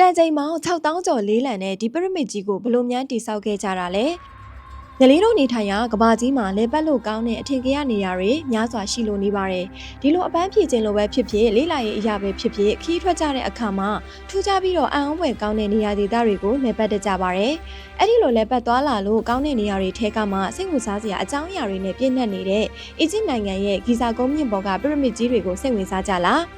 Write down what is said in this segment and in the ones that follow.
တန်ချိန်ပေါင်း6000ကျော်လေးလံတဲ့ဒီပရမစ်ကြီးကိုဘလို့များတိစောက်ခဲ့ကြတာလဲ။ညလေးတို့နေထိုင်ရာကဘာကြီးမှာလဲပတ်လို့ကောင်းတဲ့အထင်ကြီးရနေရာတွေများစွာရှိလို့နေပါတယ်။ဒီလိုအပန်းဖြေခြင်းလိုပဲဖြစ်ဖြစ်လေးလာရေးအရာပဲဖြစ်ဖြစ်ခီးထွက်ကြတဲ့အခါမှာထူးခြားပြီးတော့အံ့ဩဖွယ်ကောင်းတဲ့နေရာဒေသတွေကိုလဲပတ်တတ်ကြပါတယ်။အဲ့ဒီလိုလဲပတ်သွားလာလို့ကောင်းတဲ့နေရာတွေထဲကမှစိတ်ဝင်စားစရာအကြောင်းအရာတွေနဲ့ပြည့်နှက်နေတဲ့အီဂျစ်နိုင်ငံရဲ့ဂီဇာကုန်းမြင့်ပေါ်ကပရမစ်ကြီးတွေကိုစိတ်ဝင်စားကြလား။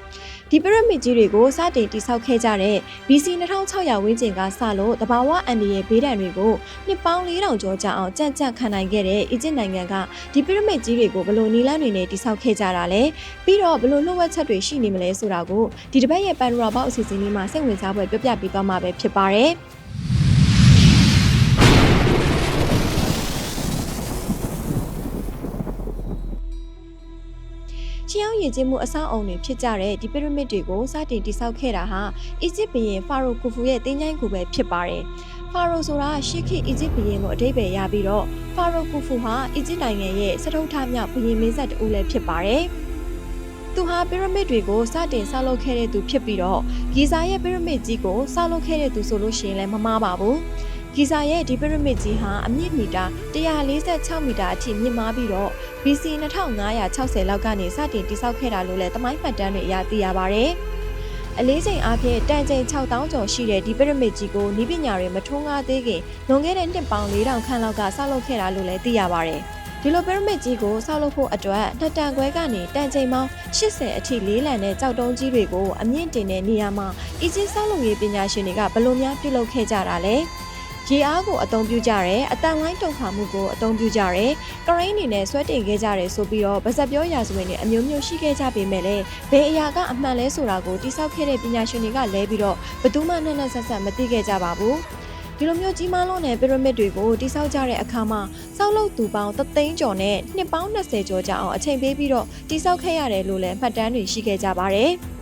ဒီပရမစ်ကြီးတွေကိုစတင်တိစောက်ခဲ့ကြတဲ့ BC 2600ဝန်းကျင်ကစလို့တဘာဝအန်ဒီရဲ့ဘေးဒဏ်တွေကိုနှစ်ပေါင်း4000ကျော်ကြာအောင်ကြံ့ကြံ့ခံနိုင်ခဲ့တဲ့အီဂျစ်နိုင်ငံကဒီပရမစ်ကြီးတွေကိုဘလို့နီလန်းတွေနဲ့တိစောက်ခဲ့ကြတာလဲပြီးတော့ဘလို့လှုပ်ဝက်ချက်တွေရှိနေမလဲဆိုတာကိုဒီတစ်ပတ်ရဲ့ပန်ဒရာဘောက်အစီအစဉ်လေးမှာစိတ်ဝင်စားဖွယ်ပြပြပေးသွားမှာပဲဖြစ်ပါတယ် ရှီအောင်ရည်ကျင်းမှုအဆောက်အုံတွေဖြစ်ကြတဲ့ဒီပရမစ်တွေကိုစတင်တိစောက်ခဲ့တာဟာအီဂျစ်ဘုရင်ဖာရိုကူဖူရဲ့တင်းချိုင်းကူပဲဖြစ်ပါတယ်။ဖာရိုဆိုတာရှေးခေတ်အီဂျစ်ဘုရင်ကိုအတိတ်ပဲရပြီးတော့ဖာရိုကူဖူဟာအီဂျစ်နိုင်ငံရဲ့စတုထမြောက်ဘုရင်မင်းဆက်တူလည်းဖြစ်ပါတယ်။သူဟာပီရမစ်တွေကိုစတင်ဆောက်လုပ်ခဲ့တဲ့သူဖြစ်ပြီးတော့ဂီဇာရဲ့ပီရမစ်ကြီးကိုဆောက်လုပ်ခဲ့တဲ့သူဆိုလို့ရှိရင်လည်းမမှားပါဘူး။ ဂီဇာရဲ့ဒီပရမစ်ကြီးဟာအမြင့်မီတာ146မီတာအထိမြင့်မားပြီးတော့ BC 2560လောက်ကနေစတင်တည်ဆောက်ခဲ့တာလို့လည်းတမိုင်းမှတ်တမ်းတွေအရသိရပါဗျ။အလေးချိန်အားဖြင့်တန်ချိန်6000ကျော်ရှိတဲ့ဒီပရမစ်ကြီးကိုနီးပညာတွေမထွန်းကားသေးခင်လွန်ခဲ့တဲ့နှစ်ပေါင်း4000ခန့်လောက်ကဆောက်လုပ်ခဲ့တာလို့လည်းသိရပါဗျ။ဒီလိုပရမစ်ကြီးကိုဆောက်လုပ်ဖို့အတွက်နှစ်တန်ခွဲကနေတန်ချိန်ပေါင်း80အထိလေးလံတဲ့ကြောက်တုံးကြီးတွေကိုအမြင့်တင်တဲ့နေရာမှာအီဂျစ်ဆောက်လုပ်ရေးပညာရှင်တွေကဘယ်လိုများပြုလုပ်ခဲ့ကြတာလဲ။ ရေအားကိုအသုံးပြုကြတယ်အတန်လိုင်းတုံခါမှုကိုအသုံးပြုကြတယ်ကရိန်းအနေနဲ့ဆွဲတင်ခဲ့ကြတယ်ဆိုပြီးတော့ဗဇက်ပြောရာဇဝင်တွေအမျိုးမျိုးရှိခဲ့ကြပေမဲ့လည်းဘယ်အရာကအမှန်လဲဆိုတာကိုတိဆောက်ခဲ့တဲ့ပညာရှင်တွေကလဲပြီးတော့ဘယ်သူမှနှက်နှက်ဆက်ဆက်မသိခဲ့ကြပါဘူးဒီလိုမျိုးကြီးမားလုံးတဲ့ပီရမစ်တွေကိုတိဆောက်ကြတဲ့အခါမှာစောက်လုပ်သူပေါင်းသသိန်းကျော်နဲ့နှစ်ပေါင်း20ကျော်ကြာအောင်အချိန်ပေးပြီးတော့တိဆောက်ခဲ့ရတယ်လို့လည်းမှတ်တမ်းတွေရှိခဲ့ကြပါတယ်။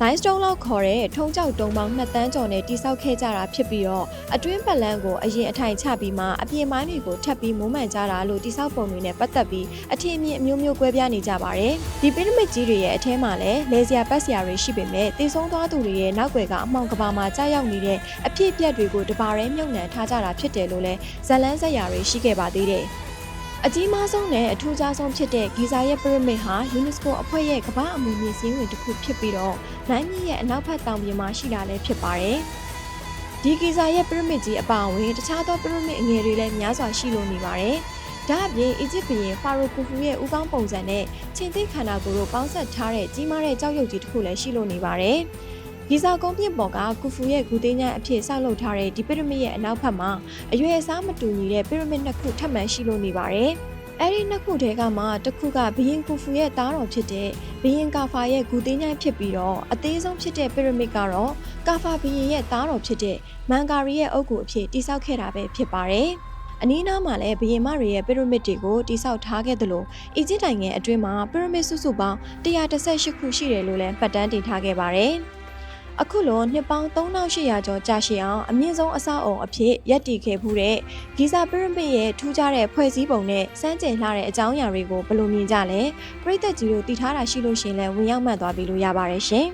limestone လောက်ခေါ်တဲ့ထုံကြောက်တုံးပေါင်း2တန်းကျော်နဲ့တိစောက်ခဲ့ကြတာဖြစ်ပြီးတော့အတွင်းပတ်လန်းကိုအရင်အထိုင်ချပြီးမှအပြင်ပိုင်းတွေကိုထပ်ပြီးမုံမှန်ကြတာလို့တိစောက်ပုံတွေနဲ့ပတ်သက်ပြီးအထင်အမြင်အမျိုးမျိုးကွဲပြားနေကြပါတယ်။ဒီပီရမစ်ကြီးတွေရဲ့အထဲမှာလည်းလေစရာပတ်စရာတွေရှိပေမဲ့တည်ဆုံးသွားသူတွေရဲ့နောက်ွယ်ကအမှောင်ကဘာမှာကြာရောက်နေတဲ့အဖြစ်အပျက်တွေကိုတပါးရဲမြုပ်နှံထားကြတာဖြစ်တယ်လို့လည်းဇလန်းဆက်ရာတွေရှိခဲ့ပါသေးတယ်။ အကြီးမားဆုံးနဲ့အထူးခြားဆုံးဖြစ်တဲ့ဂီဇာရဲ့ပရမစ်ဟာ UNESCO အဖွဲ့ရဲ့ကမ္ဘာအမွေအနှစ်စည်းဝင်တစ်ခုဖြစ်ပြီးတော့နိုင်မြစ်ရဲ့အနောက်ဘက်တောင်ပြင်မှာရှိတာလည်းဖြစ်ပါတယ်။ဒီဂီဇာရဲ့ပရမစ်ကြီးအပါအဝင်တခြားသောပရမစ်အငယ်တွေလည်းများစွာရှိလို့နေပါတယ်။ဒါအပြင်အီဂျစ်ဘုရင်ဖာရိုကူဖူရဲ့ဥကောင်းပုံစံနဲ့ချင်းသိခန္ဓာကိုယ်တို့ပေါင်းဆက်ထားတဲ့ကြီးမားတဲ့ကြောက်ရွံ့ကြီးတစ်ခုလည်းရှိလို့နေပါတယ်။ ဂီဇာကုန်းပြစ်ပေါ်ကကူဖူရဲ့ဂူသေးညံအဖြစ်ဆောက်လုပ်ထားတဲ့ဒီပရမစ်ရဲ့အနောက်ဘက်မှာအရွယ်အစားမတူညီတဲ့ပရမစ်နှစ်ခုထပ်မံရှိလို့နေပါတယ်။အဲ့ဒီနှစ်ခုထဲကမှတစ်ခုကဘရင်ကူဖူရဲ့သားတော်ဖြစ်တဲ့ဘရင်ကာဖာရဲ့ဂူသေးညံဖြစ်ပြီးတော့အသေးဆုံးဖြစ်တဲ့ပရမစ်ကတော့ကာဖာဘရင်ရဲ့သားတော်ဖြစ်တဲ့မန်ကာရီရဲ့အုပ်ကူအဖြစ်တိစောက်ခဲ့တာပဲဖြစ်ပါတယ်။အနီးနားမှာလည်းဘယင်မတွေရဲ့ပီရမစ်တွေကိုတိစောက်ထားခဲ့သလိုအီဂျစ်နိုင်ငံအတွင်းမှာပီရမစ်စုစုပေါင်း118ခုရှိတယ်လို့လည်းပတ်တမ်းတင်ထားခဲ့ပါတယ်။ အခုလိုနှစ်ပေါင်း3800ကျော်ကြာရှည်အောင်အမြင့်ဆုံးအဆောက်အုံအဖြစ်ရပ်တည်ခဲ့မှုတဲ့ဂီဇာပရမစ်ရဲ့ထူးခြားတဲ့ဖွဲ့စည်းပုံနဲ့စမ်းကြင်လှတဲ့အကြောင်းအရာတွေကိုဘယ်လိုမြင်ကြလဲပရိသတ်ကြီးတို့တည်ထားတာရှိလို့ရှင်လဲဝင်ရောက်မှတ်သွားပြီလို့ရပါတယ်ရှင်